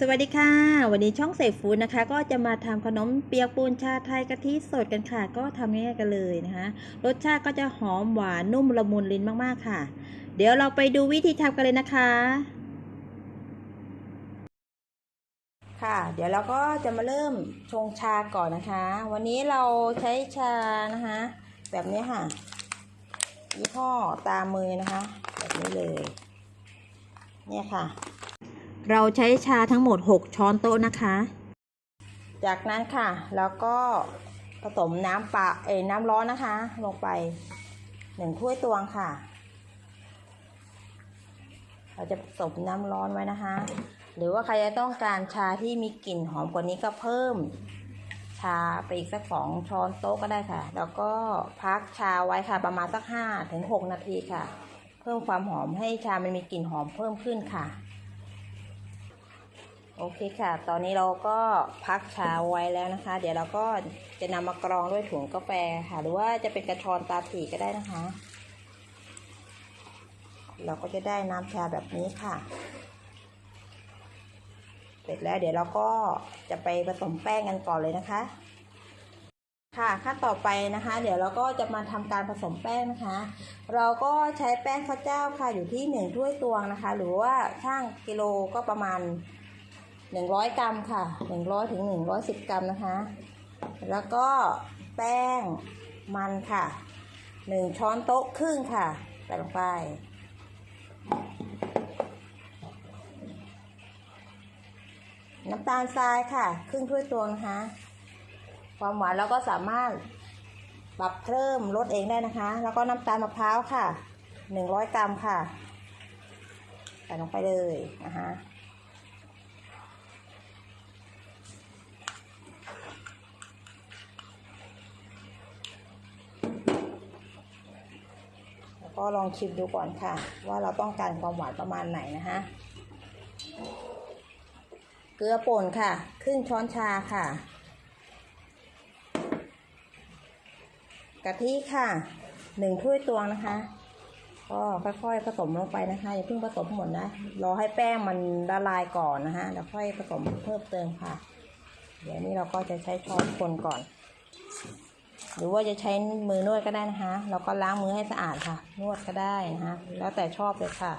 สวัสดีค่ะ วันนี้ช่องเสฟฟู้ดนะคะ ก็จะมาทำขนมเปียกปูนชาไทยกะทิสดกันค่ะ ก็ทำง่ายๆกันเลยนะคะ รสชาติก็จะหอมหวานนุ่มละมุนลิ้นมากๆค่ะ เดี๋ยวเราไปดูวิธีทำกันเลยนะคะ ค่ะ เดี๋ยวเราก็จะมาเริ่มชงชาก่อนนะคะ วันนี้เราใช้ชานะคะ แบบนี้ค่ะยี่ห้อตามมือนะคะ แบบนี้เลย เนี่ยค่ะ เราใช้ชาทั้งหมด 6 ช้อนโต๊ะนะคะ จากนั้นค่ะแล้วก็ผสมน้ำปลาเอ้น้ำร้อนนะคะ ลงไปหนึ่งถ้วยตวงค่ะ เราจะผสมน้ำร้อนไว้นะคะ หรือว่าใครจะต้องการชาที่มีกลิ่นหอมกว่านี้ก็เพิ่ม ชาไปอีกสักสองช้อนโต๊ะก็ได้ค่ะ แล้วก็พักชาไว้ค่ะประมาณสักห้าถึงหกนาทีค่ะ เพิ่มความหอมให้ชามันมีกลิ่นหอมเพิ่มขึ้นค่ะ โอเคค่ะ ตอนนี้เราก็พักชาไว้แล้วนะคะ เดี๋ยวเราก็จะนำมากรองด้วยถุงกาแฟค่ะ หรือว่าจะเป็นกระชอนตาถีก็ได้นะคะ เราก็จะได้น้ำชาแบบนี้ค่ะ เสร็จแล้วเดี๋ยวเราก็จะไปผสมแป้งกันก่อนเลยนะคะ ค่ะขั้นต่อไปนะคะ เดี๋ยวเราก็จะมาทำการผสมแป้งนะคะ เราก็ใช้แป้งข้าวเจ้าค่ะอยู่ที่หนึ่งถ้วยตวงนะคะ หรือว่าช่างกิโลก็ประมาณ 100กรัมค่ะ100ถึง110กรัมนะคะ แล้วก็แป้งมันค่ะ1ช้อนโต๊ะครึ่งค่ะใส่ลงไป น้ำตาลทรายค่ะ ครึ่งถ้วยตวงนะคะ ความหวานเราก็สามารถปรับเพิ่มลดเองได้นะคะ แล้วก็น้ำตาลมะพร้าวค่ะ100กรัมค่ะ ใส่ลงไปเลยนะคะ ก็ลองชิมดูก่อนค่ะ ว่าเราต้องการความหวานประมาณไหนนะคะเกลือป่นค่ะ ครึ่งช้อนชาค่ะ กะทิค่ะหนึ่งถ้วยตวงนะคะ ก็ค่อยๆผสมลงไปนะคะอย่าเพิ่งผสมหมดนะ รอให้แป้งมันละลายก่อนนะคะแล้วค่อยผสมเพิ่มเติมค่ะ เดี๋ยวนี้เราก็จะใช้ช้อนคนก่อน หรือว่าจะใช้มือนวดก็ได้นะคะเราก็ล้างมือให้สะอาดค่ะ นวดก็ได้นะคะแล้วแต่ชอบเลยค่ะ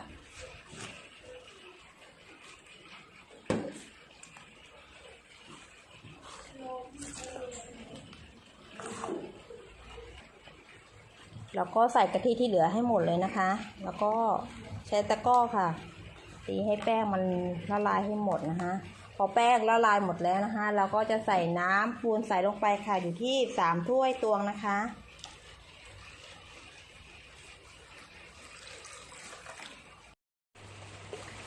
แล้วก็ใส่กะทิที่เหลือให้หมดเลยนะคะ แล้วก็ใช้ตะกร้อค่ะ ตีให้แป้งมันละลายให้หมดนะคะ พอแป้งละลายหมดแล้วนะคะ เราก็จะใส่น้ำปูนใส่ลงไปค่ะอยู่ที่สามถ้วยตวงนะคะ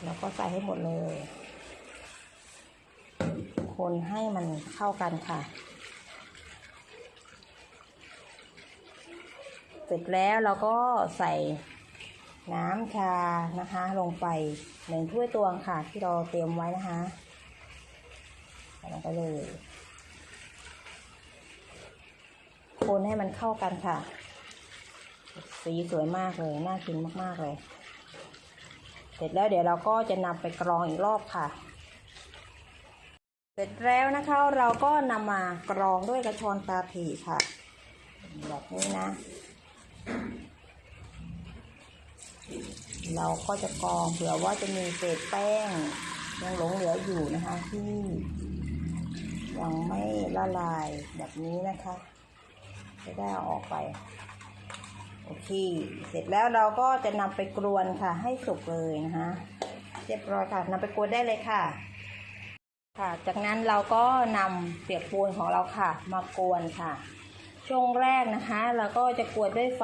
แล้วก็ใส่ให้หมดเลย คนให้มันเข้ากันค่ะ เสร็จแล้วเราก็ใส่น้ำชานะคะ ลงไปหนึ่งถ้วยตวงค่ะ ที่เราเตรียมไว้นะคะ ใส่ลงไปเลย คนให้มันเข้ากันค่ะ สีสวยมากเลย น่ากินมาก ๆ เลย เสร็จแล้วเดี๋ยวเราก็จะนำไปกรองอีกรอบค่ะ เสร็จแล้วนะคะ เราก็นำมากรองด้วยกระชอนตาถีค่ะ แบบนี้นะเราก็จะกรองเผื่อว่าจะมีเศษแป้งยังหลงเหลืออยู่นะคะที่ ยังไม่ละลายแบบนี้นะคะ จะได้เอาออกไป โอเค เสร็จแล้วเราก็จะนำไปกรวนค่ะ ให้สุกเลยนะคะเรียบร้อยค่ะนำไปกวนได้เลยค่ะ ค่ะ จากนั้นเราก็นำเปียกปูนของเราค่ะ มากวนค่ะ ช่วงแรกนะคะ เราก็จะกวนด้วยไฟ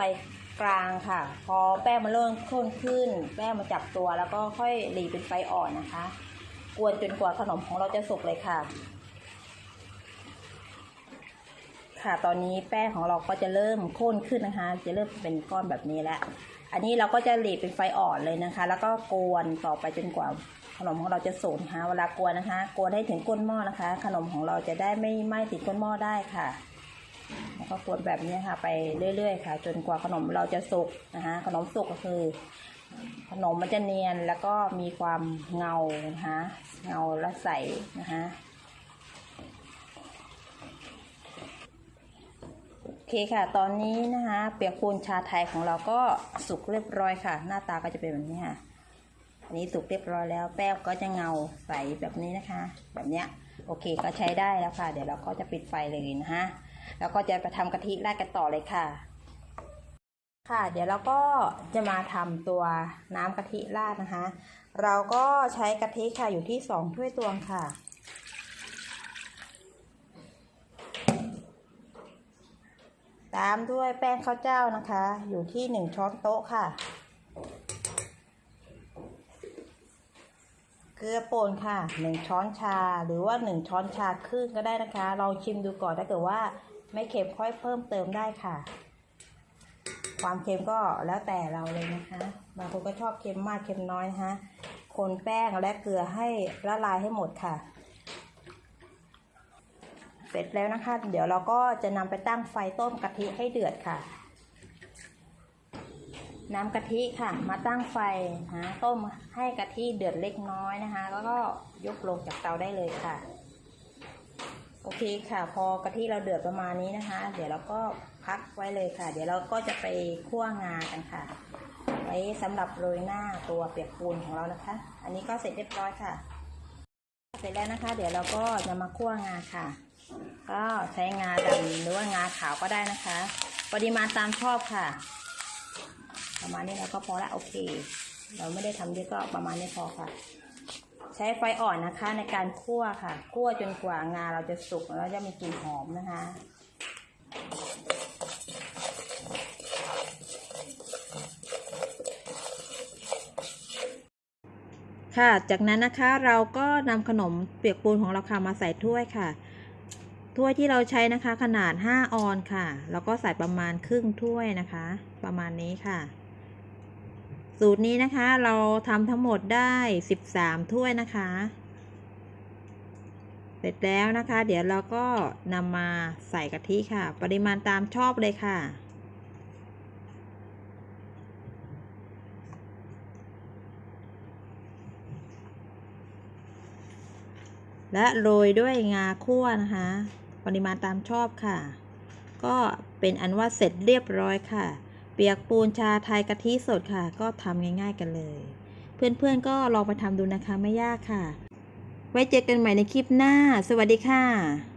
กลางค่ะ พอแป้งมันเริ่มข้นขึ้น แป้งมันจับตัวแล้วก็ค่อยหลีเป็นไฟอ่อนนะคะ กวนจนกว่าขนมของเราจะสุกเลยค่ะ ค่ะ ตอนนี้แป้งของเราก็จะเริ่มข้นขึ้นนะคะ จะเริ่มเป็นก้อนแบบนี้แล้ว อันนี้เราก็จะหลีเป็นไฟอ่อนเลยนะคะ แล้วก็กวนต่อไปจนกว่าขนมของเราจะสุกนะคะเวลากวนนะคะ กวนให้ถึงก้นหม้อนะคะ ขนมของเราจะได้ไม่ไหม้ติดก้นหม้อได้ค่ะแล้วก็กวนแบบนี้ค่ะ ไปเรื่อย ๆ ค่ะ จนกว่าขนมเราจะสุกนะคะ ขนมสุกก็คือ ขนมมันจะเนียนแล้วก็มีความเงานะคะเงาและใสนะคะ อเคค่ะ ตอนนี้นะคะ เปียกปูนชาไทยของเราก็สุกเรียบร้อยค่ะ หน้าตาก็จะเป็นแบบนี้ค่ะ อันนี้สุกเรียบร้อยแล้ว แป้งก็จะเงาใสแบบนี้นะคะ แบบเนี้ย โอเคก็ใช้ได้แล้วค่ะ เดี๋ยวเราก็จะปิดไฟเลยนะคะแล้วก็จะไปทำกะทิราดกันต่อเลยค่ะ ค่ะ เดี๋ยวเราก็จะมาทำตัวน้ำกะทิราดนะคะ เราก็ใช้กะทิค่ะอยู่ที่สองถ้วยตวงค่ะ ตามด้วยแป้งข้าวเจ้านะคะ อยู่ที่หนึ่งช้อนโต๊ะค่ะ เกลือป่นค่ะหนึ่งช้อนชาหรือว่าหนึ่งช้อนชาครึ่งก็ได้นะคะลองชิมดูก่อนถ้าเกิดว่าไม่เค็มค่อยเพิ่มเติมได้ค่ะ ความเค็มก็แล้วแต่เราเลยนะคะบางคนก็ชอบเค็มมากเค็มน้อยนะคะคนแป้งและเกลือให้ละลายให้หมดค่ะ เสร็จแล้วนะคะ เดี๋ยวเราก็จะนำไปตั้งไฟต้มกะทิให้เดือดค่ะน้ำกะทิค่ะ มาตั้งไฟนะต้มให้กะทิเดือดเล็กน้อยนะคะ แล้วก็ยกลงจากเตาได้เลยค่ะ โอเคค่ะ พอกะทิเราเดือดประมาณนี้นะคะ เดี๋ยวเราก็พักไว้เลยค่ะ เดี๋ยวเราก็จะไปคั่วงากันค่ะ ไว้สำหรับโรยหน้าตัวเปียกปูนของเรานะคะ อันนี้ก็เสร็จเรียบร้อยค่ะ เสร็จแล้วนะคะ เดี๋ยวเราก็จะมาคั่วงาค่ะ ก็ใช้งาดำหรือว่างาขาวก็ได้นะคะ ปริมาณตามชอบค่ะ ประมาณนี้เราก็พอละโอเค เราไม่ได้ทำเยอะก็ประมาณนี้พอค่ะ ใช้ไฟอ่อนนะคะในการคั่วค่ะ คั่วจนกว่างาเราจะสุกแล้วจะมีกลิ่นหอมนะคะค่ะ จากนั้นนะคะเราก็นำขนมเปียกปูนของเราค่ะมาใส่ถ้วยค่ะ ถ้วยที่เราใช้นะคะขนาด 5 ออนค่ะ แล้วก็ใส่ประมาณครึ่งถ้วยนะคะ ประมาณนี้ค่ะ สูตรนี้นะคะเราทำทั้งหมดได้ 13 ถ้วยนะคะ เสร็จแล้วนะคะ เดี๋ยวเราก็นำมาใส่กะทิค่ะ ปริมาณตามชอบเลยค่ะและโรยด้วยงาคั่วนะคะ ปริมาณตามชอบค่ะ ก็เป็นอันว่าเสร็จเรียบร้อยค่ะ เปียกปูนชาไทยกะทิสดค่ะ ก็ทำง่าย ๆกันเลย เพื่อนๆก็ลองไปทำดูนะคะไม่ยากค่ะ ไว้เจอกันใหม่ในคลิปหน้า สวัสดีค่ะ